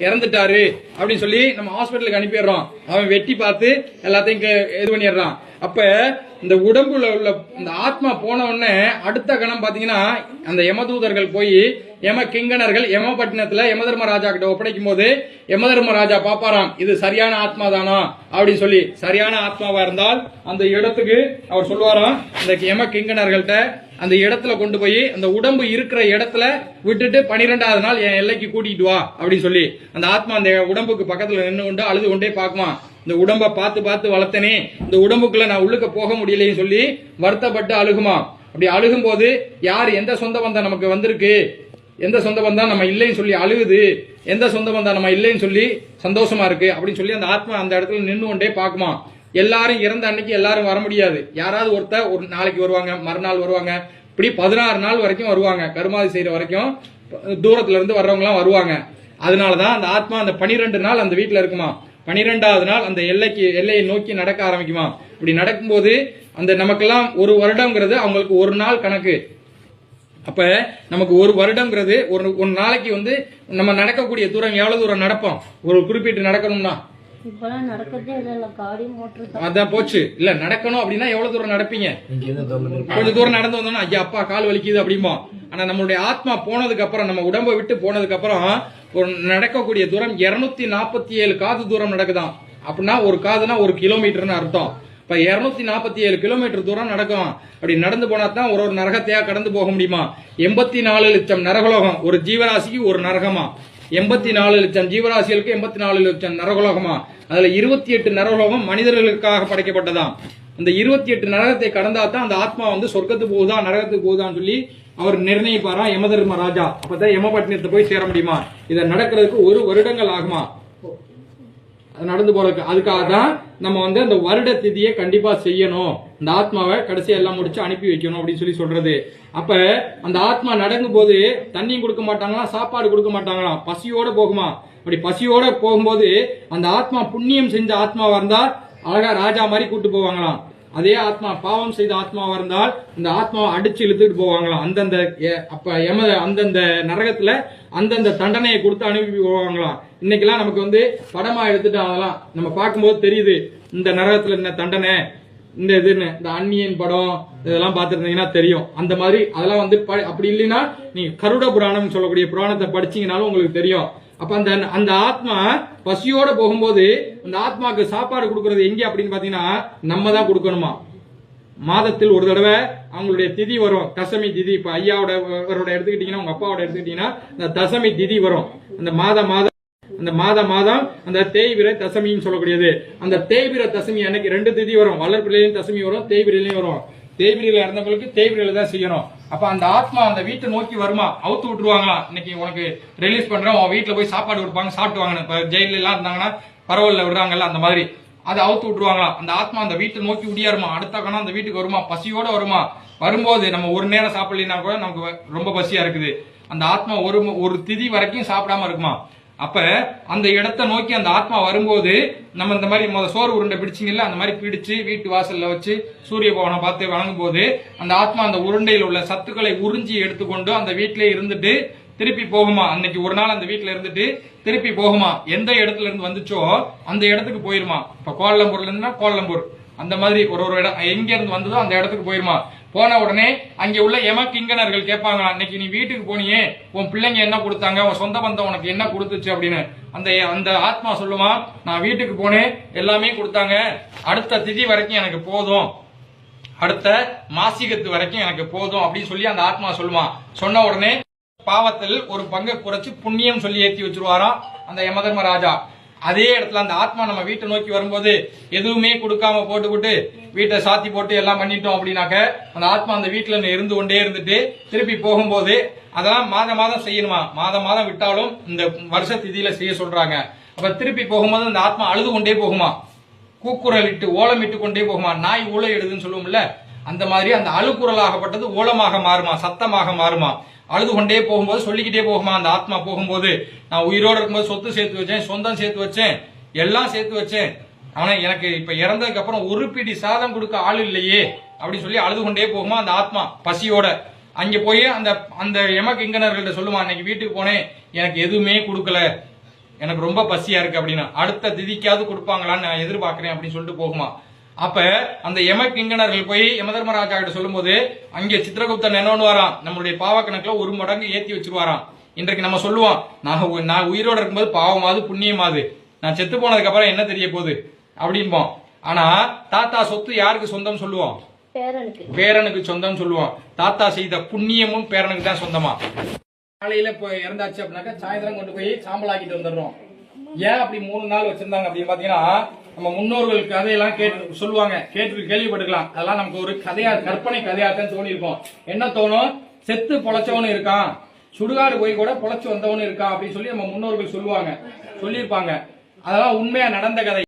இறந்துட்டாரு அப்படின்னு சொல்லி நம்ம ஹாஸ்பிட்டலுக்கு அனுப்பிடுறோம். அவன் வெட்டி பார்த்து எல்லாத்தையும் கே- இது பண்ணிடுறான். அப்ப இந்த உடம்புல உள்ள இந்த ஆத்மா போன உடனே அடுத்த கணம் பாத்தீங்கன்னா அந்த யமதூதர்கள் போய் யம கிங்கணர்கள் யமபட்டினத்துல யமதர்மராஜா கிட்ட ஒப்படைக்கும் போது யமதர்மராஜா பாப்பாராம் இது சரியான ஆத்மா தானா அப்படின்னு சொல்லி சரியான ஆத்மாவா இருந்தால் அந்த இடத்துக்கு அவர் சொல்லுவாராம் இந்த யம கிங்கணர்கள்ட்ட அந்த இடத்துல கொண்டு போய் அந்த உடம்பு இருக்கிற இடத்துல விட்டுட்டு பனிரெண்டாவது நாள் என் எல்லைக்கு கூட்டிட்டு வா அப்படின்னு சொல்லி அந்த ஆத்மா அந்த உடம்புக்கு பக்கத்துல நின்று கொண்டு அழுது கொண்டே பார்க்குமா இந்த உடம்பை பார்த்து பார்த்து வளர்த்தனே இந்த உடம்புக்குள்ள நான் உள்ளுக்க போக முடியலைன்னு சொல்லி வருத்தப்பட்டு அழுகுமா அப்படி அழுகும் போது யார் எந்த சொந்த பந்தம் நமக்கு வந்திருக்கு? எந்த சொந்த பந்தம் நம்ம இல்லைன்னு சொல்லி அழுகுது எந்த சொந்த பந்தம் நம்ம இல்லைன்னு சொல்லி சந்தோஷமா இருக்கு அப்படின்னு சொல்லி அந்த ஆத்மா அந்த இடத்துல நின்று கொண்டே பார்க்குமா? எல்லாரும் இறந்த அன்னைக்கு எல்லாரும் வர முடியாது. யாராவது ஒருத்தர் ஒரு நாளைக்கு வருவாங்க மறுநாள் வருவாங்க இப்படி பதினாறு நாள் வரைக்கும் வருவாங்க. கருமாதி செய்யற வரைக்கும் தூரத்துல இருந்து வர்றவங்கலாம் வருவாங்க. அதனாலதான் அந்த ஆத்மா அந்த பனிரெண்டு நாள் அந்த வீட்டில் இருக்குமா? பனிரெண்டாவது நாள் அந்த எல்லைக்கு எல்லையை நோக்கி நடக்க ஆரம்பிக்குமா? இப்படி நடக்கும்போது அந்த நமக்கெல்லாம் ஒரு வருடங்கிறது அவங்களுக்கு ஒரு நாள் கணக்கு. அப்ப நமக்கு ஒரு வருடங்கிறது ஒரு ஒரு நாளைக்கு வந்து நம்ம நடக்கக்கூடிய தூரம் எவ்வளவு தூரம் நடப்போம்? ஒரு குறிப்பிட்டு நடக்கணும்னா? அதான் போச்சு. இல்ல நடக்கணும் அப்படின்னா எவ்வளவு தூரம் நடப்பீங்க? கொஞ்சம் தூரம் நடந்து வந்தோம்னா ஐயா அப்பா கால் வலிக்குது அப்படிம்போம் ஆனா நம்மளுடைய ஆத்மா போனதுக்கு அப்புறம் நம்ம உடம்பை விட்டு போனதுக்கு அப்புறம் ஒரு நடக்கக்கூடிய தூரம் 247 நாற்பத்தி ஏழு காது தூரம் நடக்குதாம் அப்படின்னா ஒரு காதுனா ஒரு கிலோமீட்டர்னு அர்த்தம். இப்போ இரநூத்தி நாற்பத்தி ஏழு கிலோமீட்டர் தூரம் நடக்கும். அப்படி நடந்து போனா தான் ஒரு ஒரு நரகத்தையாக கடந்து போக முடியுமா? எண்பத்தி நாலு லட்சம் நரகலோகம். ஒரு ஜீவராசிக்கு ஒரு நரகமா? எண்பத்தி நாலு லட்சம் ஜீவராசிகளுக்கு எண்பத்தி நாலு லட்சம் நரகலோகமா? அதுல இருபத்தி எட்டு நரகலோகம் மனிதர்களுக்காக படைக்கப்பட்டதாம். அந்த இருபத்தி எட்டு நரகத்தை கடந்தா தான் அந்த ஆத்மா வந்து சொர்க்கத்துக்கு போகுதா நரகத்துக்கு போகுதான்னு சொல்லி அவர் நிர்ணயிப்பாரா யமதர்ம ராஜா. அப்பதான் யமபட்டினத்தை போய் சேர முடியுமா? இதை நடக்கிறதுக்கு ஒரு வருடங்கள் ஆகுமா? நடந்து போறதுக்கு. அதுக்காக தான் நம்ம வந்து அந்த வருட திதியை கண்டிப்பா செய்யணும். இந்த ஆத்மாவை கடைசியா எல்லாம் முடிச்சு அனுப்பி வைக்கணும் அப்படின்னு சொல்லி சொல்றது. அப்ப அந்த ஆத்மா நடக்கும் போது தண்ணியும் கொடுக்க மாட்டாங்களாம் சாப்பாடு கொடுக்க மாட்டாங்களாம். பசியோட போகுமா? அப்படி பசியோட போகும்போது அந்த ஆத்மா புண்ணியம் செஞ்ச ஆத்மாவா இருந்தா அழகா ராஜா மாதிரி கூட்டு போவாங்களாம். அதே ஆத்மா பாவம் செய்த ஆத்மாவா இருந்தால் இந்த ஆத்மாவை அடிச்சு இழுத்துட்டு போவாங்களாம். அந்தந்த அப்ப எம அந்தந்த நரகத்துல அந்தந்த தண்டனையை கொடுத்து அனுப்பி போவாங்களாம் இன்னைக்கெல்லாம் நமக்கு வந்து படமா எடுத்துட்டு அதெல்லாம் நம்ம பார்க்கும்போது தெரியுது. இந்த நரகத்துல என்ன தண்டனை இந்த இதுன்னு இந்த அந்நியன் படம் இதெல்லாம் பார்த்துருந்தீங்கன்னா தெரியும். அந்த மாதிரி அதெல்லாம் வந்து ப- அப்படி இல்லைன்னா நீங்க கருட புராணம் சொல்லக்கூடிய புராணத்தை படிச்சீங்கனாலும் உங்களுக்கு தெரியும். அப்ப அந்த அந்த ஆத்மா பசியோட போகும்போது அந்த ஆத்மாக்கு சாப்பாடு கொடுக்கறது எங்க அப்படின்னு பாத்தீங்கன்னா நம்ம தான் கொடுக்கணுமா? மாதத்தில் ஒரு தடவை அவங்களுடைய திதி வரும். தசமி திதி. இப்ப ஐயாவோட இவரோட எடுத்துக்கிட்டீங்கன்னா உங்க அப்பாவோட எடுத்துக்கிட்டீங்கன்னா இந்த தசமி திதி வரும். அந்த மாத மாதம் அந்த மாத மாதம் அந்த தேய்பிர தசமின்னு சொல்லக்கூடியது. அந்த தேய்பிர தசமி அன்னைக்கு ரெண்டு திதி வரும். வளர்ப்பிலையும் தசமி வரும் தேய்பிரையிலையும் வரும். தேய்பிரையில இறந்தவங்களுக்கு தேய்பிரையில தான் செய்யணும். அப்ப அந்த ஆத்மா அந்த வீட்டை நோக்கி வருமா? அவுத்து விட்டுருவாங்களா? இன்னைக்கு உனக்கு ரிலீஸ் பண்றேன் உன் வீட்டுல போய் சாப்பாடு கொடுப்பாங்க சாப்பிட்டு வாங்க ஜெயில எல்லாம் இருந்தாங்கன்னா பரவாயில்ல விடுறாங்கல்ல அந்த மாதிரி. அதை அவுத்து விட்டுருவாங்களாம் அந்த ஆத்மா அந்த வீட்டை நோக்கி உடியாருமா அடுத்த கணம் அந்த வீட்டுக்கு வருமா? பசியோட வருமா? வரும்போது நம்ம ஒரு நேரம் சாப்பிடலைன்னா கூட நமக்கு ரொம்ப பசியா இருக்குது. அந்த ஆத்மா ஒரு ஒரு திதி வரைக்கும் சாப்பிடாம இருக்குமா? அப்ப அந்த இடத்தை நோக்கி அந்த ஆத்மா வரும்போது நம்ம இந்த மாதிரி முத சோறு உருண்டை பிடிச்சிங்கல்ல அந்த மாதிரி பிடிச்சு வீட்டு வாசல்ல வச்சு சூரிய பவனை பார்த்து வழங்கும் போது அந்த ஆத்மா அந்த உருண்டையில் உள்ள சத்துக்களை உறிஞ்சி எடுத்துக்கொண்டு அந்த வீட்டிலே இருந்துட்டு திருப்பி போகுமா? அன்னைக்கு ஒரு நாள் அந்த வீட்டில் இருந்துட்டு திருப்பி போகுமா? எந்த இடத்துல இருந்து வந்துச்சோ அந்த இடத்துக்கு போயிருமா? இப்ப கோலம்பூர்ல இருந்துன்னா கோலம்பூர். அந்த மாதிரி ஒரு ஒரு இடம். எங்க இருந்து வந்ததோ அந்த இடத்துக்கு போயிருமா? போன உடனே அங்க உள்ள எம கிங்கனர்கள் கேட்பாங்களா அன்னைக்கு நீ வீட்டுக்கு போனியே. உன் பிள்ளைங்க என்ன கொடுத்தாங்க? உன் சொந்த பந்தம் உனக்கு என்ன கொடுத்துச்சு? அப்படின்னு. அந்த அந்த ஆத்மா சொல்லுமா நான் வீட்டுக்கு போனேன். எல்லாமே கொடுத்தாங்க. அடுத்த திதி வரைக்கும் எனக்கு போதும். அடுத்த மாசிகத்து வரைக்கும் எனக்கு போதும். அப்படின்னு சொல்லி அந்த ஆத்மா சொல்லுவான் சொன்ன உடனே பாவத்தில் ஒரு பங்கை குறைச்சு புண்ணியம் சொல்லி ஏற்றி வச்சிருவாராம் அந்த யமதர்ம ராஜா. அதே இடத்துல அந்த ஆத்மா நம்ம வீட்டை நோக்கி வரும்போது எதுவுமே கொடுக்காம போட்டுக்கிட்டு வீட்டை சாத்தி போட்டு எல்லாம் பண்ணிட்டோம் அப்படின்னாக்க அந்த ஆத்மா அந்த வீட்டுல இருந்து கொண்டே இருந்துட்டு திருப்பி போகும்போது அதெல்லாம் மாதம் மாதம் செய்யணுமா? மாதம் மாதம் விட்டாலும் இந்த வருஷ திதியில செய்ய சொல்றாங்க. அப்ப திருப்பி போகும்போது அந்த ஆத்மா அழுது கொண்டே போகுமா? கூக்குரலிட்டு ஓலமிட்டு கொண்டே போகுமா? நாய் ஊழையிடுதுன்னு சொல்லுவோம்ல அந்த மாதிரி அந்த அழுக்குரலாகப்பட்டது ஓலமாக மாறுமா? சத்தமாக மாறுமா? அழுது கொண்டே போகும்போது சொல்லிக்கிட்டே போகுமா? அந்த ஆத்மா போகும்போது நான் உயிரோடு இருக்கும்போது சொத்து சேர்த்து வச்சேன் சொந்தம் சேர்த்து வச்சேன் எல்லாம் சேர்த்து வச்சேன். ஆனா எனக்கு இப்ப இறந்ததுக்கு அப்புறம் ஒரு பிடி சாதம் கொடுக்க ஆள் இல்லையே அப்படின்னு சொல்லி அழுது கொண்டே போகுமா அந்த ஆத்மா பசியோட. அங்க போய் அந்த அந்த எம கிங்கனர்கள்ட்ட சொல்லுமா அன்னைக்கு வீட்டுக்கு போனேன் எனக்கு எதுவுமே கொடுக்கல. எனக்கு ரொம்ப பசியா இருக்கு அப்படின்னா அடுத்த திதிக்காவது கொடுப்பாங்களான்னு நான் எதிர்பார்க்கிறேன் அப்படின்னு சொல்லிட்டு போகுமா? அப்ப அந்த யம கிங்கணர்கள் போய் யம தர்மராஜா கிட்ட சொல்லும்போது அங்கே சித்திரகுப்தன் என்ன வரான். நம்மளுடைய பாவ கணக்குல ஒரு மடங்கு ஏத்தி வச்சிருவாராம் இன்றைக்கு நம்ம சொல்லுவோம் நான் நான் உயிரோட இருக்கும்போது பாவமாவது புண்ணியமாவது. நான் செத்து போனதுக்கு அப்புறம் என்ன தெரிய போகுது? அப்படிம்போம் ஆனா தாத்தா சொத்து யாருக்கு சொந்தம் சொல்லுவோம்? பேரனுக்கு. சொந்தம் சொல்லுவோம். தாத்தா செய்த புண்ணியமும் பேரனுக்கு தான் சொந்தமா? காலையில இப்போ இறந்தாச்சு அப்படின்னாக்கா சாயந்தரம் கொண்டு போய் சாம்பலாக்கிட்டு வந்துடுறோம். ஏன் அப்படி மூணு நாள் வச்சிருந்தாங்க அப்படின்னு பாத்தீங்கன்னா நம்ம முன்னோர்கள் கதையெல்லாம் கேட்டு சொல்லுவாங்க கேட்டு கேள்விப்பட்டுக்கலாம். அதெல்லாம் நமக்கு ஒரு கதையா கற்பனை கதையாத்தான் தான் என்ன தோணும்? செத்து பொழைச்சவனு இருக்கான். சுடுகாடு போய் கூட பொழைச்சு வந்தவனு இருக்கான் அப்படின்னு சொல்லி நம்ம முன்னோர்கள் சொல்லுவாங்க. சொல்லியிருப்பாங்க. அதெல்லாம் உண்மையா நடந்த கதை.